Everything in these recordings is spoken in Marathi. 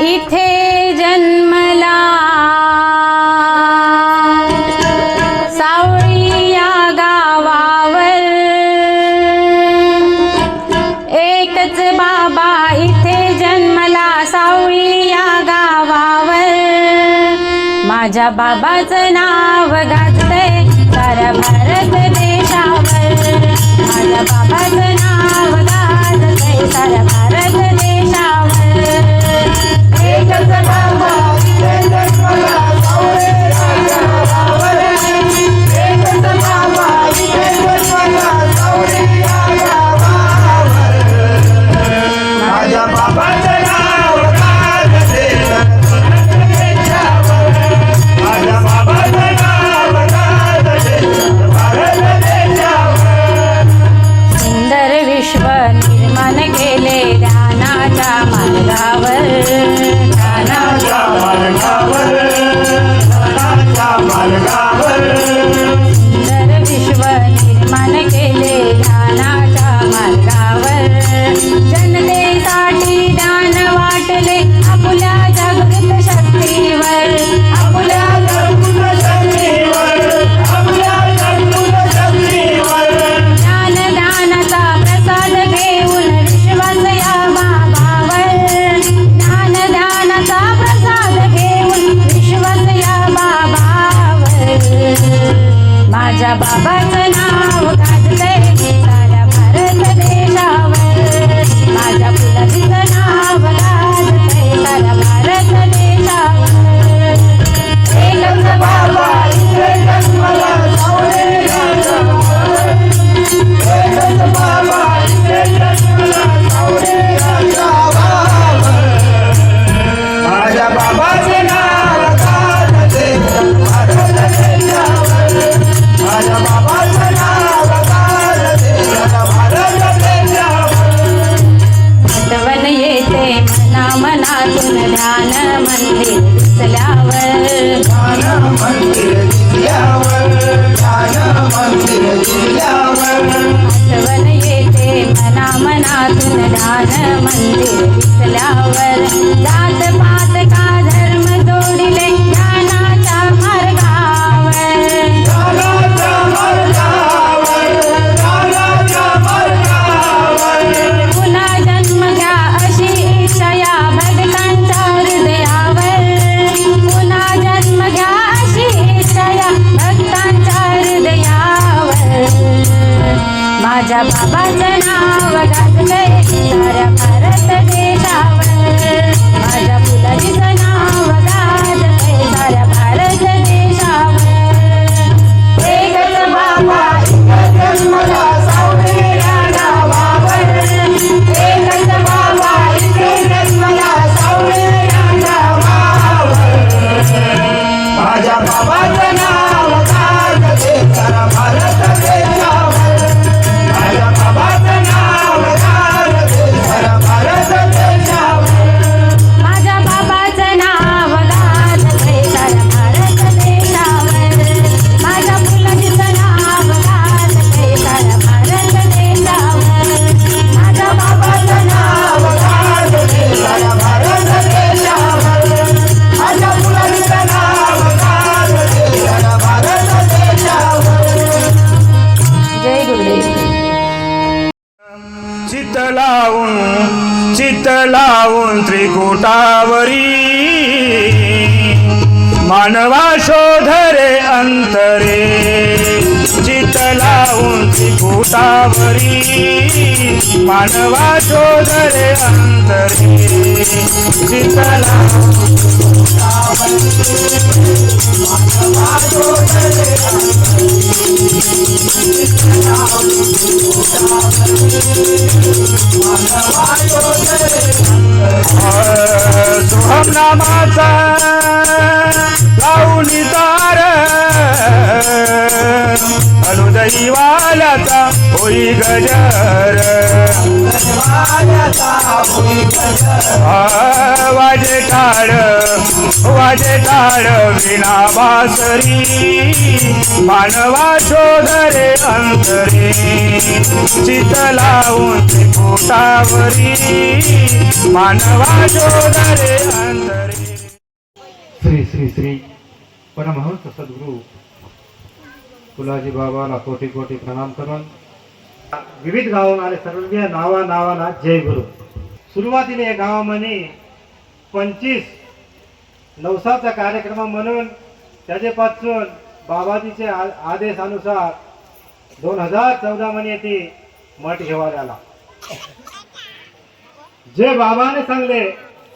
इथे जन्मला. एकच बाबा इथे माझ्या बाबाचं नाव घातलंय भारत देशावर. माझ्या बाबाचं नाव अजून ध्यान मंदिर ध्यान मंदिर दिसल्यावर आठवण येते मना मनातून ध्यान मंदिर दिसल्यावर जात चित्त लावून त्रिकुटावरी. मानवा शोधरे अंतरे. चित लावून त्रिकुटावरी. मानवा शोधरे अंतरे. चित लावून मानवा शोधरे अंतरे मानवा माझा गजवाल्याचा होई गजर. वाजे टाळ वाजे टाळ विना बासरी. मानवा शोधरे अंतरी. चित लावून पोटावरी मानवा शोधरे अंतरी. श्री श्री श्री. परमहंस सद्गुरु तुलाजी बाबाला कोटी कोटी प्रणाम करून विविध गावून आले सर्व नावा नावाना जय गुरु. सुरुवातीने या गावामध्ये पंचवीस नवसाचा कार्यक्रम म्हणून त्याच्यापासून बाबाजीचे आदेशानुसार दोन हजार चौदा मध्ये ते मठ घेवायला आला. जे बाबाने सांगले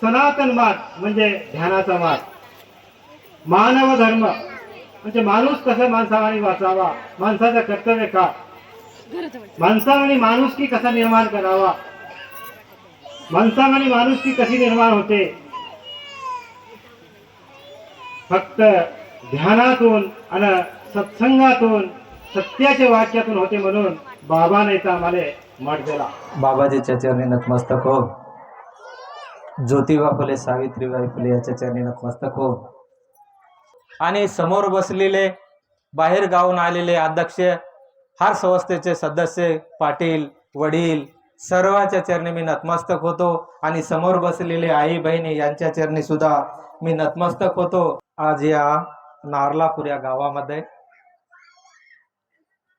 सनातन मठ म्हणजे ध्यानाचा मठ. मानव धर्म. म्हणजे माणूस कसा माणसावानी वाचावा? माणसाचं कर्तव्य का? माणसावाने माणूस की कसा निर्माण करावा? माणसावाने माणूस की कशी निर्माण होते? फक्त ध्यानातून आणि सत्संगातून सत्याच्या वाक्यातून होते म्हणून बाबाने तर आम्हाला मठ दिला बाबाजीच्या चरणी नतमस्तक हो. ज्योतिबा फुले सावित्रीबाई फुले याच्या चरणी नतमस्तक हो. आणि समोर बसलेले बाहेर गावून आलेले अध्यक्ष हार संस्थेचे सदस्य पाटील वडील सर्वांच्या चरणी मी नतमस्तक होतो आणि समोर बसलेले आई बहिणी यांच्या चरणी सुद्धा मी नतमस्तक होतो. आज या नारलापूर या गावामध्ये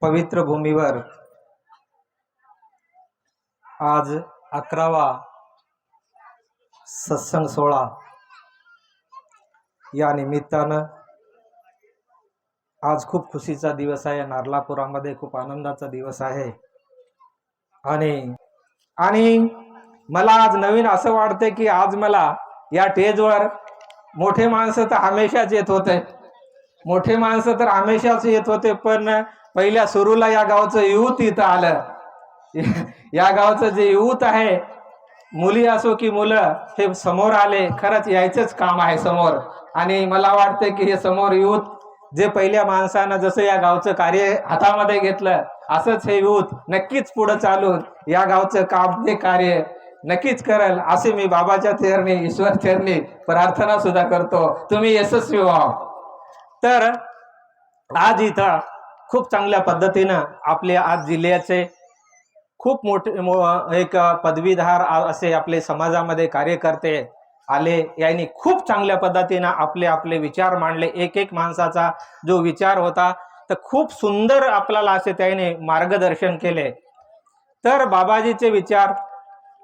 पवित्र भूमीवर आज अकरावा सत्संग सोहळा या निमित्तानं आज खूप खुशीचा दिवस आहे. नारलापुरामध्ये खूप आनंदाचा दिवस आहे. आणि आणि मला आज नवीन असं वाटतंय की आज मला या स्टेजवर मोठे माणसं तर हमेशाच येत होते. मोठे माणसं तर हमेशाच येत होते पण पहिल्या सुरूला या गावचं युथ इथं आलं. या गावचं जे युथ आहे मुली असो की मुलं हे समोर आले. खरंच यायचंच काम आहे समोर. आणि मला वाटतं की हे समोर युथ जे पहिल्या माणसानं जसं या गावचं कार्य हातामध्ये घेतलं असंच हे युथ नक्कीच पुढं चालून या गावचं काम ते कार्य नक्कीच करल असे मी बाबाच्या थेरणी ईश्वर थेरणी प्रार्थना सुद्धा करतो. तुम्ही यशस्वी व्हा. तर आज इथं खूप चांगल्या पद्धतीनं आपले आज जिल्ह्याचे खूप मोठे मो- एक पदवीधार असे आपले समाजामध्ये कार्यकर्ते आले. यांनी खूप चांगल्या पद्धतीनं आपले आपले विचार मांडले. एक एक माणसाचा जो विचार होता तर खूप सुंदर आपल्याला असे त्याने मार्गदर्शन केले. तर बाबाजीचे विचार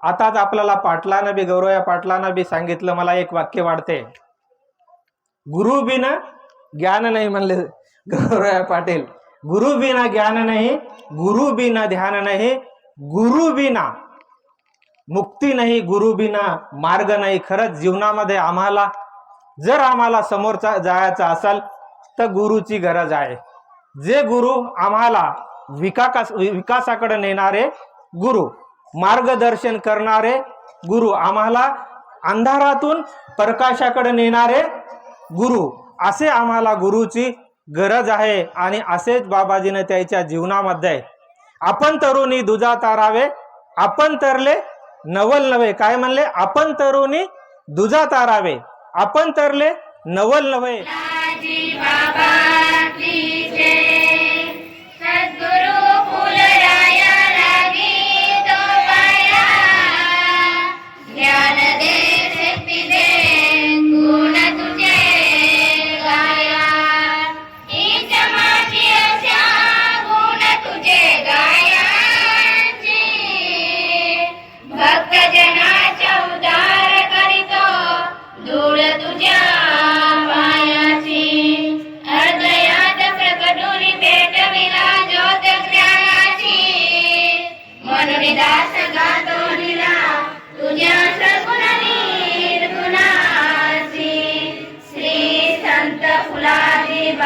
आताच आपल्याला पाटलानं बी गौरव पाटलानं बी सांगितलं मला एक वाक्य वाढते. गुरु बिना ज्ञान नाही म्हणले गौरव पाटील. गुरु बिना ज्ञान नाही गुरु बिना ध्यान नाही गुरु बिना मुक्ती नाही गुरु बिना मार्ग नाही खरंच जीवनामध्ये आम्हाला जर आम्हाला समोरचा जायचं असेल तर गुरुची गरज आहे. जे गुरु आम्हाला विकास विकासाकडे नेणारे गुरु मार्गदर्शन करणारे गुरु आम्हाला अंधारातून प्रकाशाकडे नेणारे गुरु असे आम्हाला गुरुची गरज आहे आणि असेच बाबाजीने त्याच्या जीवनामध्ये आपण तरुणी दुजा तारावे आपण तरले नवल नव्हे काय म्हणले? आपण तरुणी दुजा तारावे आपण तरले नवल नव्हे Fulani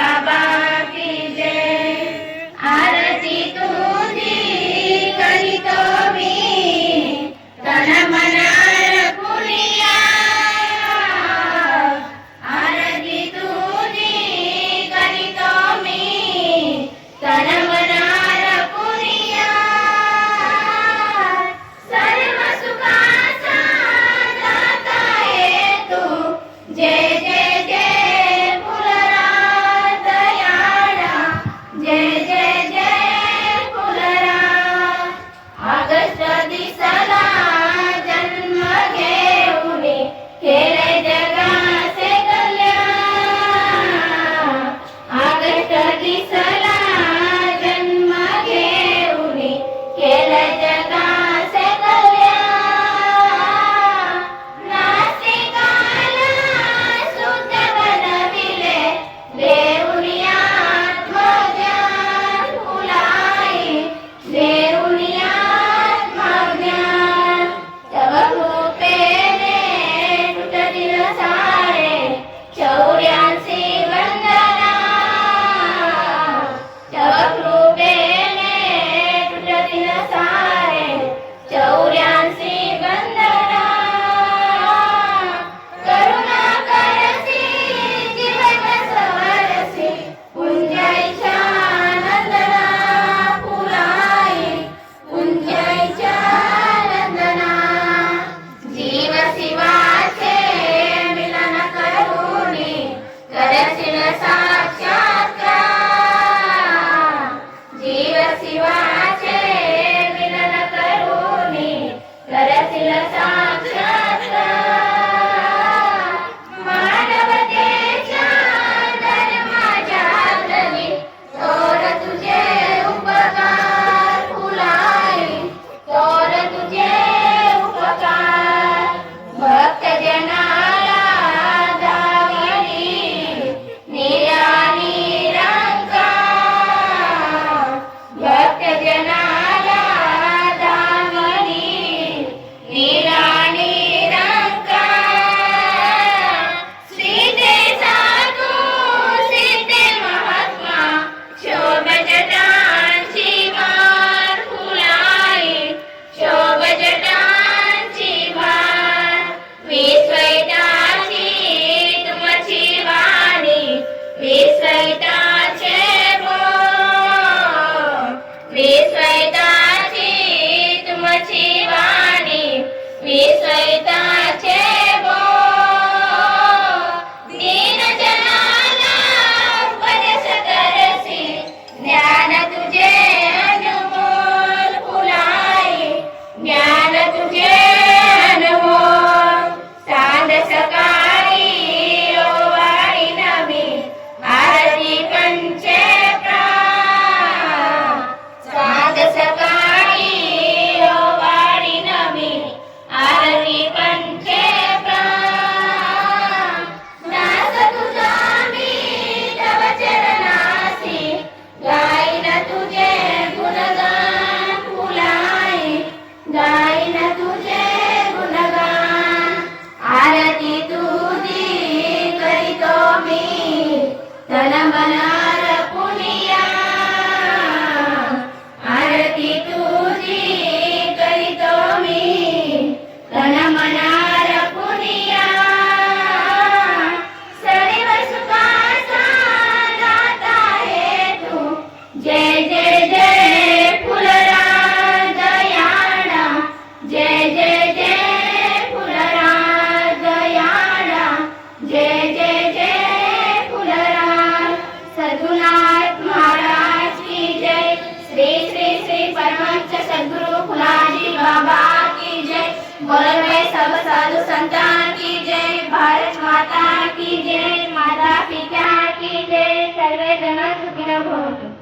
बोलर में सब साधु संतान की जय भारत माता की जय माता पिता की जय सर्वे जन सुखिनो भवतु।